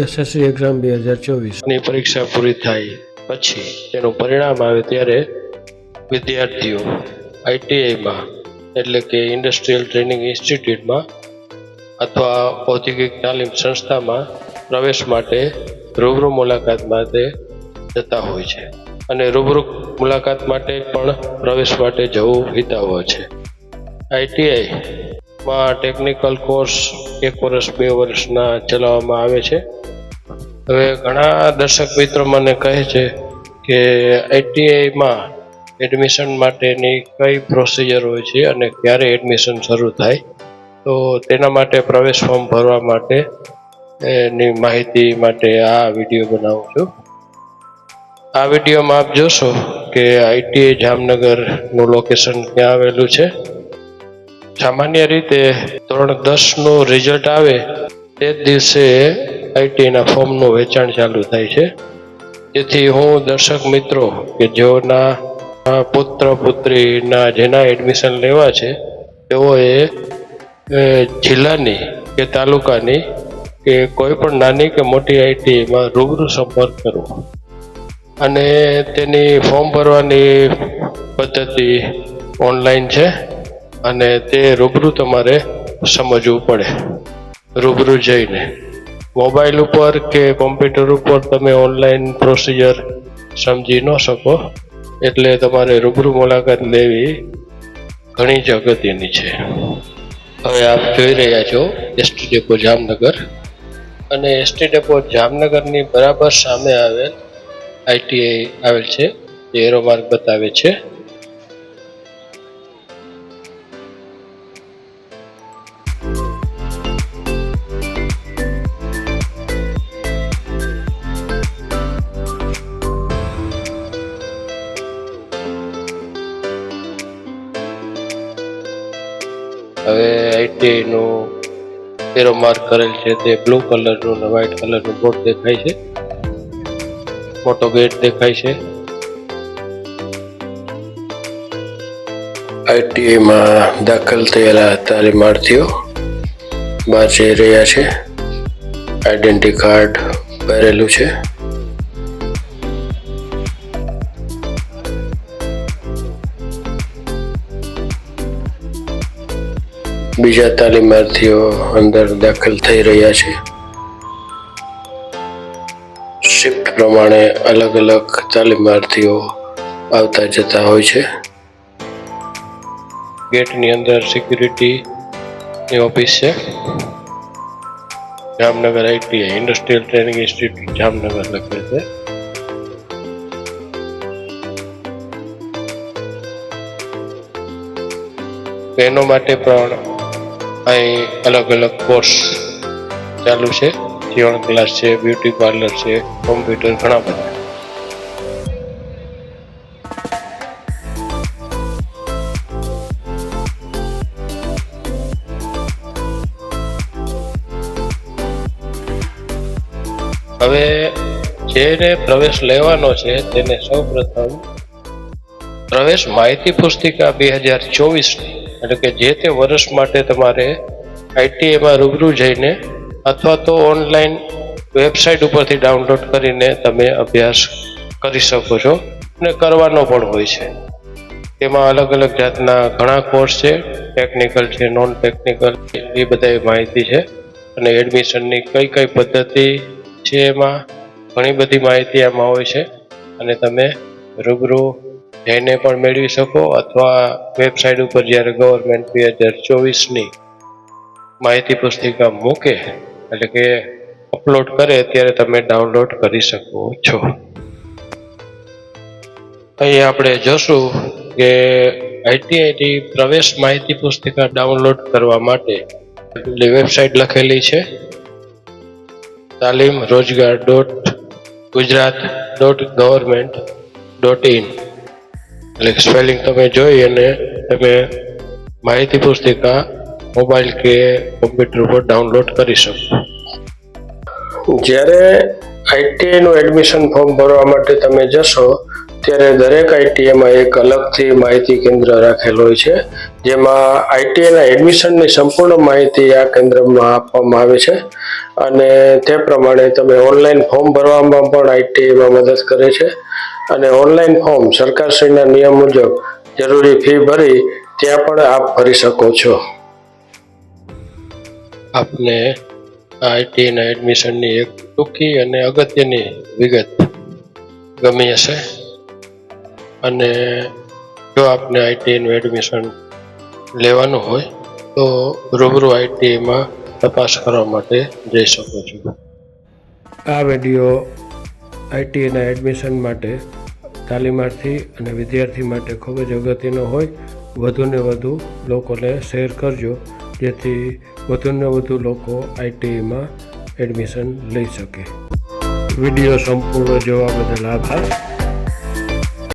SSC exam બે હજાર ચોવીસની પરીક્ષા પૂરી થાય પછી તેનું પરિણામ આવે ત્યારે વિદ્યાર્થીઓ આઈટીઆઈમાં એટલે કે ઇન્ડસ્ટ્રીયલ ટ્રેનિંગ ઇન્સ્ટિટ્યૂટમાં અથવા ઔદ્યોગિક તાલીમ સંસ્થામાં પ્રવેશ માટે રૂબરૂ મુલાકાત માટે જતા હોય છે. અને રૂબરૂ મુલાકાત માટે પણ પ્રવેશ માટે જવું હિતાવહ છે. આઈટીઆઈમાં ટેકનિકલ કોર્સ એક વર્ષ, બે વર્ષના ચલાવવામાં આવે છે. હવે ઘણા દર્શક મિત્રો મને કહે છે કે આઈટીઆઈમાં એડમિશન માટેની કઈ પ્રોસિજર હોય છે અને ક્યારે એડમિશન શરૂ થાય. તો તેના માટે પ્રવેશ ફોર્મ ભરવા માટે એની માહિતી માટે આ વીડિયો બનાવું છું. આ વિડીયોમાં આપ જોશો કે આઈટીઆઈ જામનગરનું લોકેશન ક્યાં આવેલું છે. સામાન્ય રીતે ધોરણ દસનું રિઝલ્ટ આવે તે જ દિવસે આઈટીના ફોર્મનું વેચાણ ચાલુ થાય છે. જેથી હું દર્શક મિત્રો કે જેઓના પુત્ર, પુત્રીના જેના એડમિશન લેવા છે, તેઓએ જિલ્લાની કે તાલુકાની કે કોઈ પણ નાની કે મોટી આઈટીમાં રૂબરૂ સંપર્ક કરવો અને તેની ફોર્મ ભરવાની પદ્ધતિ ઓનલાઈન છે. અને તે રૂબરૂ તમારે સમજવું પડે. રૂબરૂ જઈને. મોબાઈલ ઉપર કે કોમ્પ્યુટર ઉપર તમે ઓનલાઈન પ્રોસિજર સમજી ન શકો, એટલે તમારે રૂબરૂ મુલાકાત લેવી ઘણી જ અગત્યની છે. હવે આપ જોઈ રહ્યા છો એસટી ડેપો જામનગર. અને એસટી ડેપો જામનગરની બરાબર સામે આવેલ આઈટીઆઈ આવેલ છે, જે એરો માર્ગ બતાવે છે. હવે આઈટીઆઈ નું એરો માર્ક કરેલ છે, તે બ્લુ કલરનું અને વ્હાઇટ કલરનું બોર્ડ દેખાય છે. મોટો ગેટ દેખાય છે. આઈટીઆઈમાં દાખલ થયેલા તાલીમાર્થીઓ બહાર જઈ રહ્યા છે. આઈડેન્ટિટી કાર્ડ ભરેલું છે. બીજા તાલીમાર્થીઓ અંદર દાખલ થઈ રહ્યા છે. શિફ્ટ પ્રમાણે અલગ અલગ તાલીમાર્થીઓ આવતા જતા હોય છે. ગેટની અંદર સિક્યુરિટી ની ઓફિસ છે. Jamnagar ITI industrial training institute Jamnagar લખેલ છે. એનો માટે પણ અહીં અલગ અલગ કોર્સ ચાલુ છે. જીવન ક્લાસ છે બ્યુટી પાર્લર છે કોમ્પ્યુટર ઘણા બધા. હવે જેને પ્રવેશ લેવાનો છે તેને સૌપ્રથમ પ્રવેશ માહિતી પુસ્તિકા બે હજાર ચોવીસની એટલે કે જે તે વર્ષ માટે તમારે આઈટીઆઈમાં રૂબરૂ જઈને અથવા તો ઓનલાઈન વેબસાઇટ ઉપરથી ડાઉનલોડ કરીને તમે અભ્યાસ કરી શકો છો અને કરવાનો પણ હોય છે. તેમાં અલગ અલગ જાતના ઘણા કોર્સ છે ટેકનિકલ છે નોન ટેકનિકલ એ બધા માહિતી છે. અને એડમિશનની કઈ કઈ પદ્ધતિ છે એમાં ઘણી બધી માહિતી આમાં હોય છે. અને તમે રૂબરૂ જઈને પણ મેળવી શકો અથવા વેબસાઇટ ઉપર જ્યારે ગવર્મેન્ટ બે હજાર ચોવીસની માહિતી પુસ્તિકા મૂકે, એટલે કે અપલોડ કરે, ત્યારે તમે ડાઉનલોડ કરી શકો છો. અહીં આપણે જોશું કે આઈટીઆઈટી પ્રવેશ માહિતી પુસ્તિકા ડાઉનલોડ કરવા માટે વેબસાઇટ લખેલી છે? તાલીમ રોજગાર dot Gujarat dot government dot in એટલે સ્પેલિંગ તમે જોઈ અને તમે માહિતી પુસ્તિકા મોબાઈલ કે કોમ્પ્યુટર ઉપર ડાઉનલોડ કરી શકો. જ્યારે આઈટીઆઈનું એડમિશન ફોર્મ ભરવા માટે તમે જશો, ત્યારે દરેક આઈટીઆઈમાં એક અલગથી માહિતી કેન્દ્ર રાખેલ હોય છે, જેમાં આઈટીઆઈના એડમિશનની સંપૂર્ણ માહિતી આ કેન્દ્રમાં આપવામાં આવે છે. અને તે પ્રમાણે તમે ઓનલાઈન ફોર્મ ભરવામાં પણ આઈટીઆઈમાં મદદ કરે છે. અને ઓનલાઈન ફોર્મ સરકારશ્રીના નિયમ મુજબ જરૂરી ફી ભરી ત્યાં પણ આપ ભરી શકો છો. આપને આઈટીના એડમિશનની એક ટૂંકી અને અગત્યની વિગત ગમી હશે. અને જો આપને આઈટીનું એડમિશન લેવાનું હોય તો રૂબરૂ આઈટીમાં તપાસ કરવા માટે જઈ શકો છો. આ વીડિયો આઈટીઆઈના એડમિશન માટે તાલીમાર્થી અને વિદ્યાર્થી માટે ખૂબ જ અગત્યનો હોય વધુને વધુ લોકોને શેર કરજો, જેથી વધુને વધુ લોકો આઈટીઆઈમાં એડમિશન લઈ શકે. વીડિયો સંપૂર્ણ જોવા બદલ આભાર.